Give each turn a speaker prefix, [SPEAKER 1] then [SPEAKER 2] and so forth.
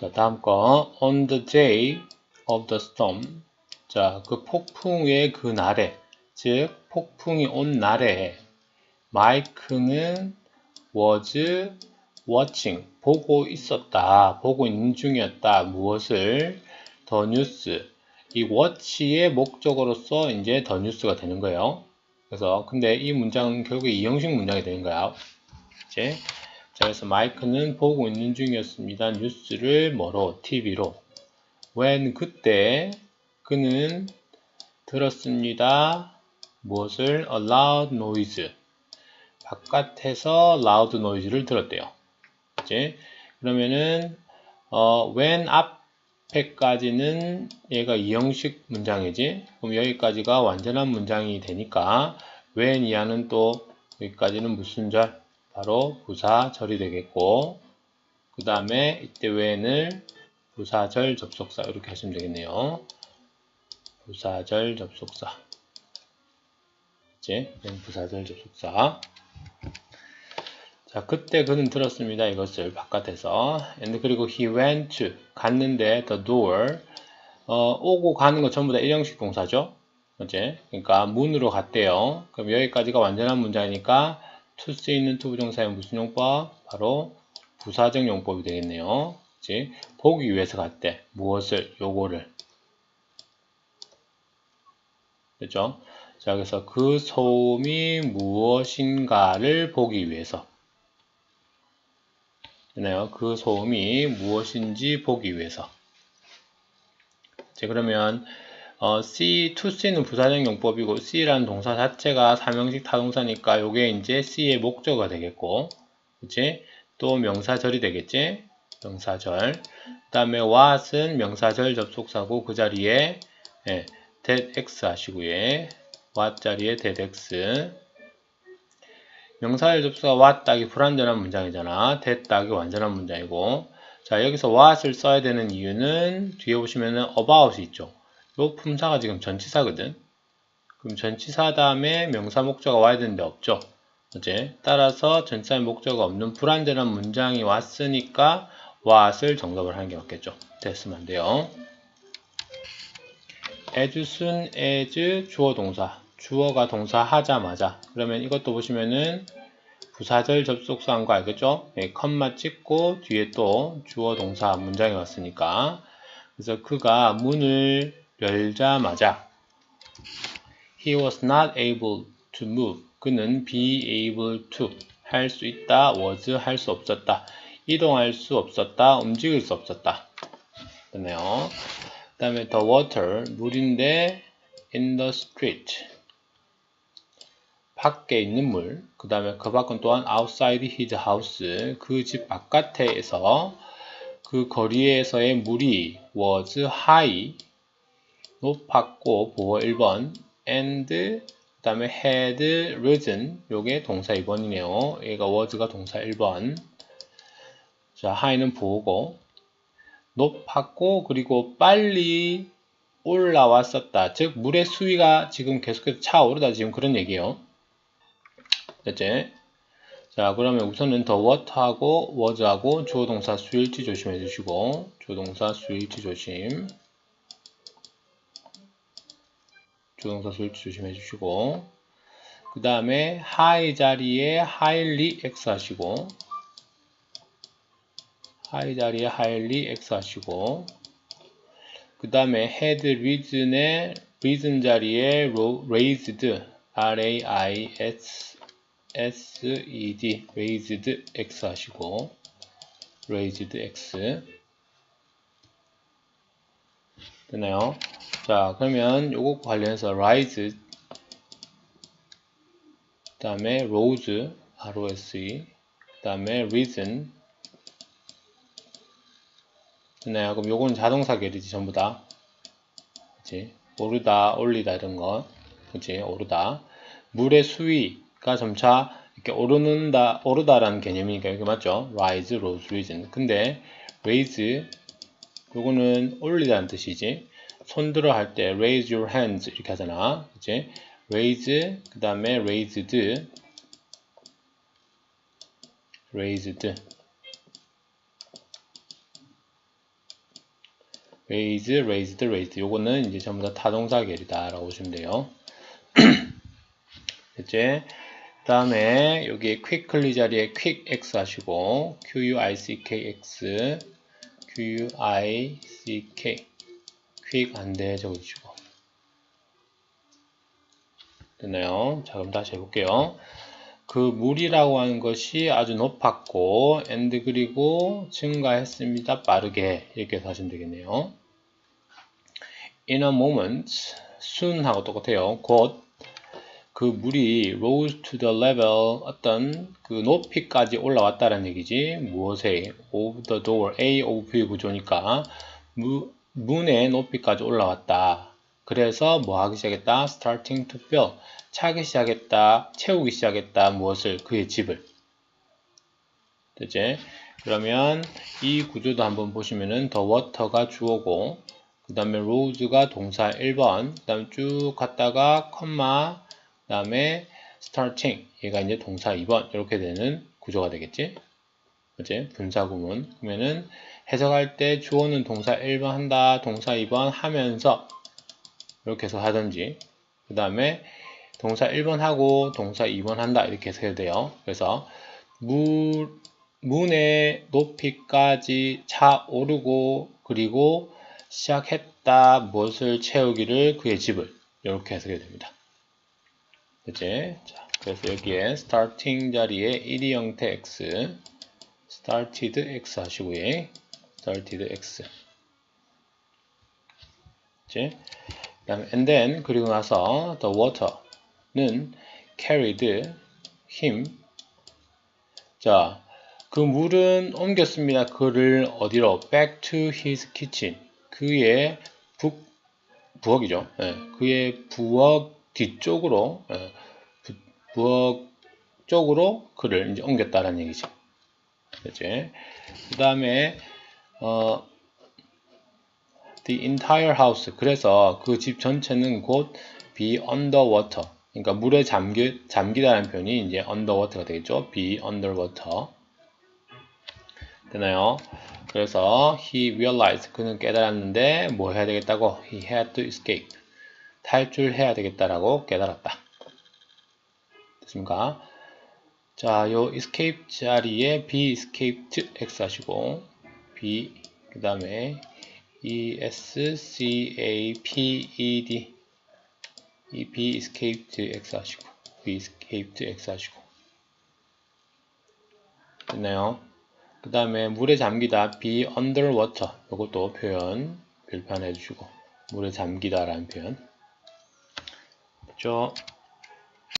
[SPEAKER 1] 자, 다음 거. On the day of the storm. 자, 그 폭풍의 그 날에, 즉, 폭풍이 온 날에, 마이크는 was watching. 보고 있었다. 보고 있는 중이었다. 무엇을? 더 뉴스. 이 watch의 목적어로서 이제 더 뉴스가 되는 거예요. 그래서, 근데 이 문장은 결국에 이형식 문장이 되는 거야. 이제. 자, 그래서 마이크는 보고 있는 중이었습니다. 뉴스를 뭐로? TV로. when 그때 그는 들었습니다. 무엇을? a loud noise. 바깥에서 loud noise를 들었대요. 이제 그러면은 어, when 앞에까지는 얘가 이형식 문장이지. 그럼 여기까지가 완전한 문장이 되니까 when 이하는 또 여기까지는 무슨 절? 바로 부사절이 되겠고 그 다음에 이때 when을 부사절 접속사 이렇게 하시면 되겠네요. 부사절 접속사 이제 부사절 접속사 자 그때 그는 들었습니다. 이것을 바깥에서 and 그리고 he went to 갔는데 the door 어, 오고 가는 거 전부 다 일형식 동사죠. 어제 그러니까 문으로 갔대요. 그럼 여기까지가 완전한 문장이니까 to 쓰이는 투부정사의 무슨 용법? 바로 부사적 용법이 되겠네요. 그치? 보기 위해서 갔대. 무엇을? 요거를. 됐죠? 자, 그래서 그 소음이 무엇인가를 보기 위해서. 되나요? 그 소음이 무엇인지 보기 위해서. 자, 그러면 어, C, to C는 부사적 용법이고 C라는 동사 자체가 삼형식 타동사니까 요게 이제 C의 목적어가 되겠고 그치? 또 명사절이 되겠지? 명사절. 그 다음에 what은 명사절 접속사고 그 자리에 예, that x 하시고요. what 자리에 that x 명사절 접속사 what 딱이 불완전한 문장이잖아. that 딱이 완전한 문장이고. 자 여기서 what을 써야 되는 이유는 뒤에 보시면은 about이 있죠 요 품사가 지금 전치사거든. 그럼 전치사 다음에 명사 목적어가 와야 되는데 없죠. 어제 따라서 전치사의 목적어가 없는 불완전한 문장이 왔으니까 what을 정답을 하는 게 맞겠죠. 됐으면 안 돼요. as soon as 주어 동사 주어가 동사 하자마자 그러면 이것도 보시면은 부사절 접속사한 거 알겠죠? 네, 컴마 찍고 뒤에 또 주어 동사 문장이 왔으니까 그래서 그가 문을 열자마자 He was not able to move. 그는 be able to 할 수 있다. was 할 수 없었다. 이동할 수 없었다. 움직일 수 없었다. 됐네요. 그 다음에 the water 물인데 in the street 밖에 있는 물. 그 다음에 그 밖은 또한 outside his house 그 집 바깥에서 그 거리에서의 물이 was high 높았고 보호 1번 and 그 다음에 had risen 요게 동사 2번이네요. 얘가 was가 동사 1번 자 high는 보호고 높았고 그리고 빨리 올라왔었다. 즉 물의 수위가 지금 계속해서 차오르다 지금 그런 얘기예요. 됐지? 자 그러면 우선은 더 water하고 was하고 주어 동사 수일치 조심해 주시고 주어 동사 수일치 조심 조동사 수일치 조심해 주시고 그 다음에 high 자리에 highly x 하시고 high 자리에 highly x 하시고 그 다음에 had reason에 reason 자리에 raised r a i s s e d raised x 하시고 raised x 되나요? 자, 그러면 요거 관련해서 rise 그 다음에 rose R-O-S-E 그 다음에 reason 됐나요? 그럼 요거는 자동사 계리지 전부 다 그치? 오르다, 올리다 이런 거 그치? 오르다 물의 수위가 점차 이렇게 오르는다, 오르다라는 개념이니까 이게 맞죠? rise, rose, reason 근데 raise 요거는 올리다는 뜻이지. 손들어 할 때 raise your hands 이렇게 하잖아. 그치? raise 그 다음에 raised raised raise, raised, raised. 요거는 이제 전부 다 타동사 계리다라고 보시면 돼요. 이제 다음에 여기 quickly 자리에 quick x 하시고 q-u-i-c-k-x q-u-i-c-k quick 안돼 적어주시고 됐나요? 자 그럼 다시 해볼게요. 그 물이라고 하는 것이 아주 높았고 and 그리고 증가했습니다. 빠르게 이렇게 해서 하시면 되겠네요. In a moment, soon 하고 똑같아요. 곧 그 물이 rose to the level 어떤 그 높이까지 올라왔다는 얘기지. 무엇에? of the door, A of B 구조니까 무, 문의 높이까지 올라왔다. 그래서 뭐 하기 시작했다? starting to fill. 차기 시작했다. 채우기 시작했다. 무엇을? 그의 집을. 되지? 그러면 이 구조도 한번 보시면은 the water가 주어고 그 다음에 rose가 동사 1번 그 다음에 쭉 갔다가 컴마 그 다음에 starting 얘가 이제 동사 2번 이렇게 되는 구조가 되겠지? 그치? 분사구문. 그러면은 해석할 때 주어는 동사 1번 한다 동사 2번 하면서 이렇게 해서 하든지. 그 다음에 동사 1번 하고 동사 2번 한다 이렇게 해석해야 돼요. 그래서 물, 문의 높이까지 차 오르고 그리고 시작했다 무엇을 채우기를 그의 집을 이렇게 해석해야 됩니다 그치? 자, 그래서 여기에 starting 자리에 1이 형태 x started x 하시고요 started x 그치? 그 다음에 and then 그리고 나서 the water는 carried him 자, 그 물은 옮겼습니다. 그를 어디로? back to his kitchen 그의 북, 부엌이죠. 예, 그의 부엌 뒤쪽으로 예, 부, 부엌 쪽으로 그를 이제 옮겼다는 얘기죠. 그치? 그 다음에 어, the entire house 그래서 그 집 전체는 곧 be underwater 그러니까 물에 잠기, 잠기다는 표현이 이제 underwater가 되겠죠. be underwater 되나요? 그래서 he realized 그는 깨달았는데 뭐 해야 되겠다고 he had to escape 탈출해야 되겠다라고 깨달았다. 됐습니까? 자, 요 escape 자리에 be escaped x 하시고 b 그 다음에 e s c a p e d 이 be escaped x 하시고 be escaped x 하시고 됐나요? 그 다음에 물에 잠기다 be underwater 이것도 표현 별표하나 해주시고 물에 잠기다 라는 표현 그죠